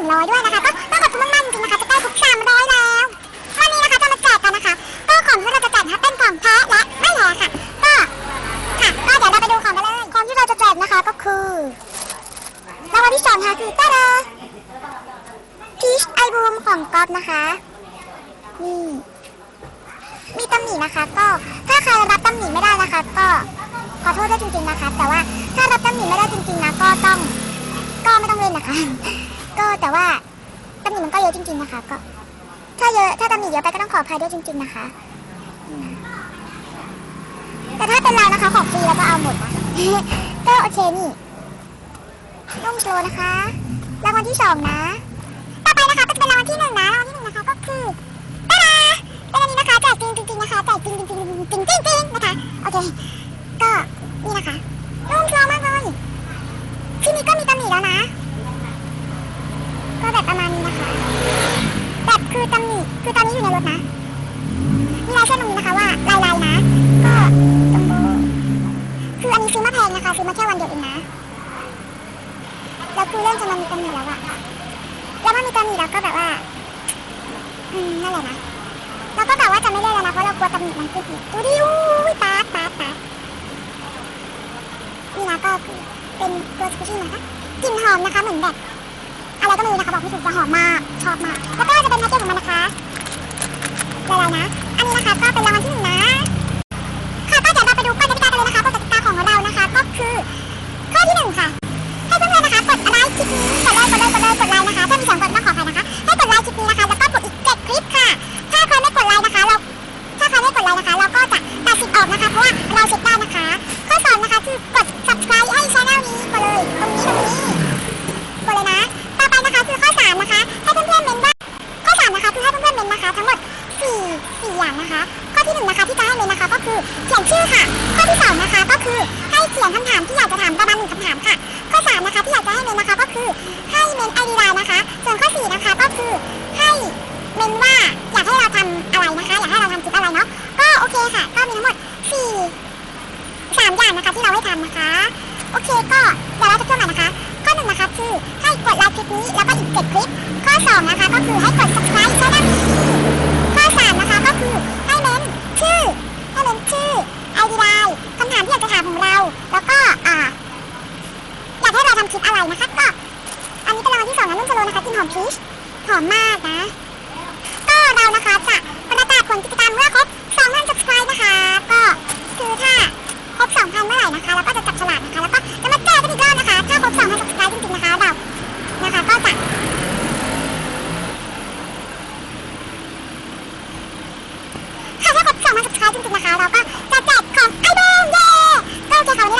่งร้อยด้วยนะคะ ก็ต้องขอบคุณมากๆจริงๆนะคะจะใกล้ครบสาร้อยแล้ววันนี้นะคะจะมาแจกกันนะคะก็ของที่เราจะแจกนะคะเป็นของแท้และไม่แหลค่ะ ก็ค่ะก็เดี๋ยวเราไปดูของกันเลยของที่เราจะแจกนะคะก็คือรางวัลที่สองค่ะคือตาดาพีชไอบูมของก๊อฟนะคะนี่มีตำหนินะคะ ก็ถ้าใครรับตำหนิไม่ได้นะคะ ก็ขอโทษด้วยจริงๆนะคะ แต่ว่าถ้ารับตำหนิไม่ได้จริงๆนะก็ต้องก็ไม่ต้องเล่นนะคะ ก็แต่ว่าตำหนิมันก็เยอะจริง ๆนะคะ ก็ ถ้าเยอะถ้าตำหนิเยอะไปก็ต้องขออภัยด้วยจริง ๆนะคะ แต่ถ้าเป็นเรานะคะของฟรีเราก็เอาหมดนะก็โอเคนี่นุ่งโชว์นะคะรางวัลที่สองนะ ต่อไปนะคะก็จะเป็นรางวัลที่หนึ่งนะรางวัลที่หนึ่งนะคะก็คือตาดาเป็นอันนี้นะคะแจกจริงจริงๆนะคะแจกจริงจริงจริงจริงจริงจริงนะคะโอเค ก็นี่นะคะนุ่มโชว์มากเลยที่นี้ก็มีตำหนิแล้วนะ ก็แบบประมาณนี้นะคะ แบบคือตำหนิคือตอนนี้อยู่ในรถนะ มีลายเส้นตรงนี้นะคะว่าลายลายๆนะ ก็ตรงโบคืออันนี้ซื้อมาแพงนะคะซื้อ มาแค่วันเดียวเองนะ แล้วคือเริ่มจะมามีตำหนิแล้วอะแล้วมันมีตำหนิแล้วก็แบบว่า อืมนั่นแหละนะ เราก็แบบว่าจะไม่เล่นแล้วนะเพราะเรากลัวตำหนิมันขึ้นอีกดูดิอุ้ยปาดปาดปานี่นะก็คือเป็นตัวสกูชี่นะคะกลิ่นหอมนะคะเหมือนแบบอะไรก็ไม่รู้นะคะบอกไม่ถูกจะหอมมากชอบมาก แล้วก็จะเป็นแพ็กเกจของมันนะคะลายๆนะ อันนี้นะคะก็เป็น เพื่อนนะคะ ทั้งหมดสี่สี่อย่างนะคะ ข้อที่หนึ่งนะคะที่จะให้เมนนะคะก็คือเขียนชื่อค่ะ ข้อที่สองนะคะก็คือให้เขียนคำถามที่อยากจะถามประมาณหนึ่งคำถามค่ะ ข้อสามนะคะที่อยากจะให้เมนนะคะก็คือให้เมนไอดีไลน์นะคะ ส่วนข้อสี่นะคะก็คือให้เมนว่าอยากให้เราทำอะไรนะคะ อยากให้เราทำคลิปอะไรเนาะก็โอเคค่ะ ก็มีทั้งหมดสี่สามอย่างนะคะที่เราให้ทำนะคะ โอเคก็เดี๋ยวเราจะเพิ่มใหม่นะคะ นะคะคือให้กดไลค์คลิปนี้แล้วก็อีกเจ็ดคลิป ข้อสองนะคะก็คือให้กด subscribe ช่องนี้ข้อสามนะคะก็คือให้เมนชื่อให้เมนชื่อไอดีไลน์คำถามที่อยากจะถามของเรา แล้วก็อ่าอยากให้เราทำคลิปอะไรนะคะก็อันนี้เป็นรางวัลที่สองนะนุ่มสโลนะคะกลินหอมพีชหอมมากนะก็เรานะคะจะประกาศผลกิจกรรมเมื่อครบ ที่สุดนะคะ เราก็จะแจกของไอโฟนเย่ก็โอเคค่ะวันี้